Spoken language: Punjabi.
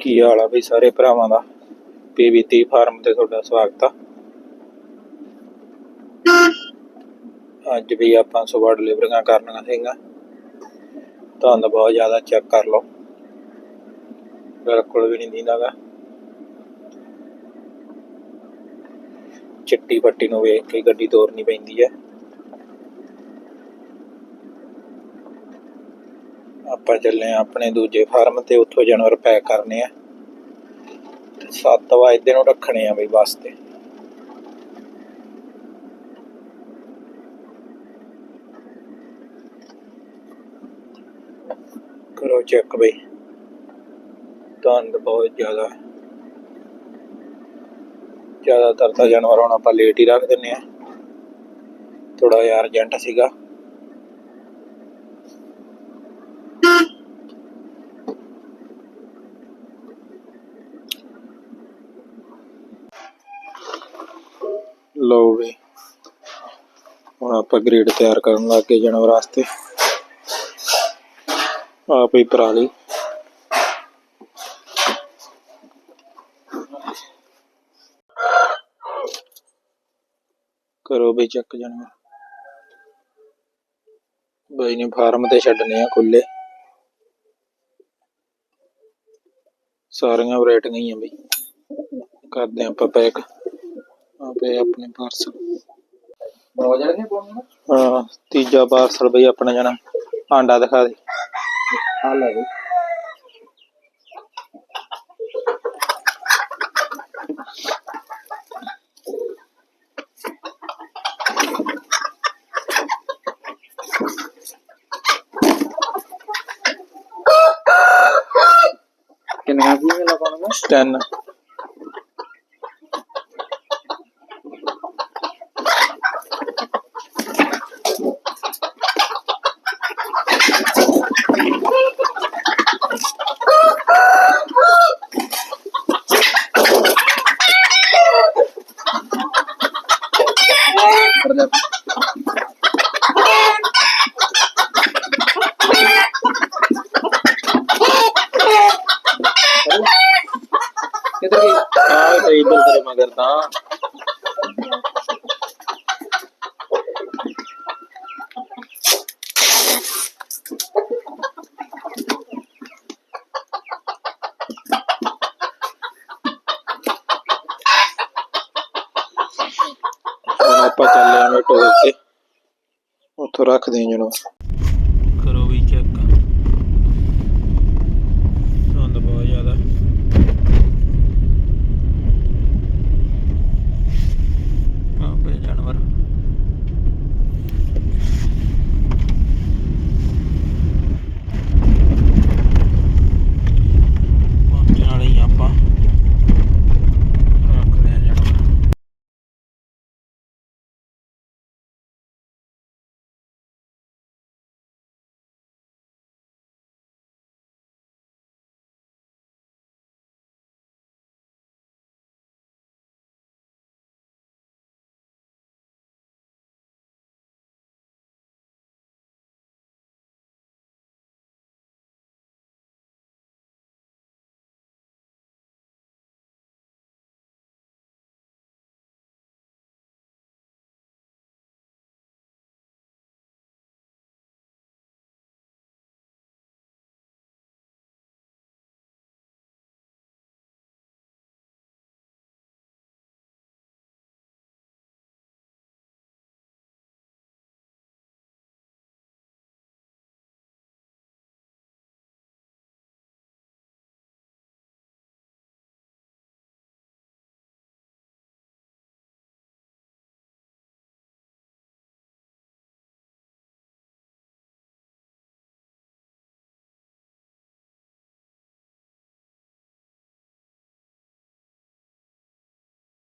ਕੀ ਹਾਲ ਆ ਬਈ ਸਾਰੇ ਭਰਾਵਾਂ ਦਾ? ਪੀਵੀਤੀ ਫਾਰਮ ਤੇ ਤੁਹਾਡਾ ਸਵਾਗਤ ਆ। ਅੱਜ ਵੀ ਆਪਾਂ ਸਵੇਰ ਡਿਲੀਵਰੀਆਂ ਕਰਨੀਆਂ ਸੀਗੀਆਂ। ਧੁੰਦ ਬਹੁਤ ਜ਼ਿਆਦਾ ਚੈੱਕ ਕਰ ਲਓ। ਬਿਲਕੁਲ ਵੀ ਨਹੀਂ ਦਿੰਦਾਗਾ ਚਿੱਟੀ ਪੱਟੀ ਨੂੰ ਵੇਖ ਕੇ ਗੱਡੀ ਤੋਰਨੀ ਪੈਂਦੀ ਹੈ ਆਪਾਂ ਚੱਲੇ ਆ ਆਪਣੇ ਦੂਜੇ ਫਾਰਮ ਤੇ, ਉੱਥੋਂ ਜਾਨਵਰ ਪੈਕ ਕਰਨੇ ਆ। 7 ਵਜੇ ਨੂੰ ਰੱਖਣੇ ਆ ਬਈ ਬੱਸ ਕਰੋ ਚੈੱਕ ਬਈ। ਧੁੰਦ ਬਹੁਤ ਜ਼ਿਆਦਾ। ਜ਼ਿਆਦਾਤਰ ਤਾਂ ਜਾਨਵਰ ਹੁਣ ਆਪਾਂ ਲੇਟ ਹੀ ਰੱਖ ਦਿੰਨੇ ਆ। ਥੋੜਾ ਜਿਹਾ ਅਰਜੈਂਟ ਸੀਗਾ। ਲਓ ਵੀ। ਹੁਣ ਆਪਾਂ ਗ੍ਰੇਡ ਤਿਆਰ ਕਰਨ ਲੱਗੇ ਜਾਨਵਰ ਵਾਸਤੇ। ਆਪ ਹੀ ਪਰਾਲੀ ਕਰੋ ਵੀ ਚੱਕ ਜਾਨਵਰ। ਬਾਈ ਨੇ ਫਾਰਮ ਤੇ ਛੱਡਨੇ ਆ ਖੁੱਲੇ ਸਾਰੀਆਂ ਵੈਰਾਈਟੀਆਂ ਹੀ ਆ ਬਈ। ਕਰਦੇ ਆਪਾਂ ਪੈਕ। ਆਪੇ ਆਪਣੇ ਪਾਰਸਲ ਹੋ ਜਾਣਗੇ ਪਾਉਣ? ਹਾਂ ਤੀਜਾ ਪਾਰਸਲ ਬਈ ਆਪਣਾ ਜਾਣਾ। ਆਂਡਾ ਦਿਖਾ ਦੇ। ਆ ਲੈ ਬਈ। ਕਿੰਨਾ ਵੀ ਮਿਲਾ ਪਾਉਣਾ 10 ਕਰ ਲੈ ਕਿਧਰ ਗਈ ਆ ਤੇ ਇਧਰ ਤੇਰੇ ਮਗਰ ਤਾਂ ਹੁਣ ਆਪਾਂ ਚੱਲੇ ਆਂ ਟੋਲ ਤੇ। ਉੱਥੋਂ ਰੱਖ ਦੇ ਜਣੋ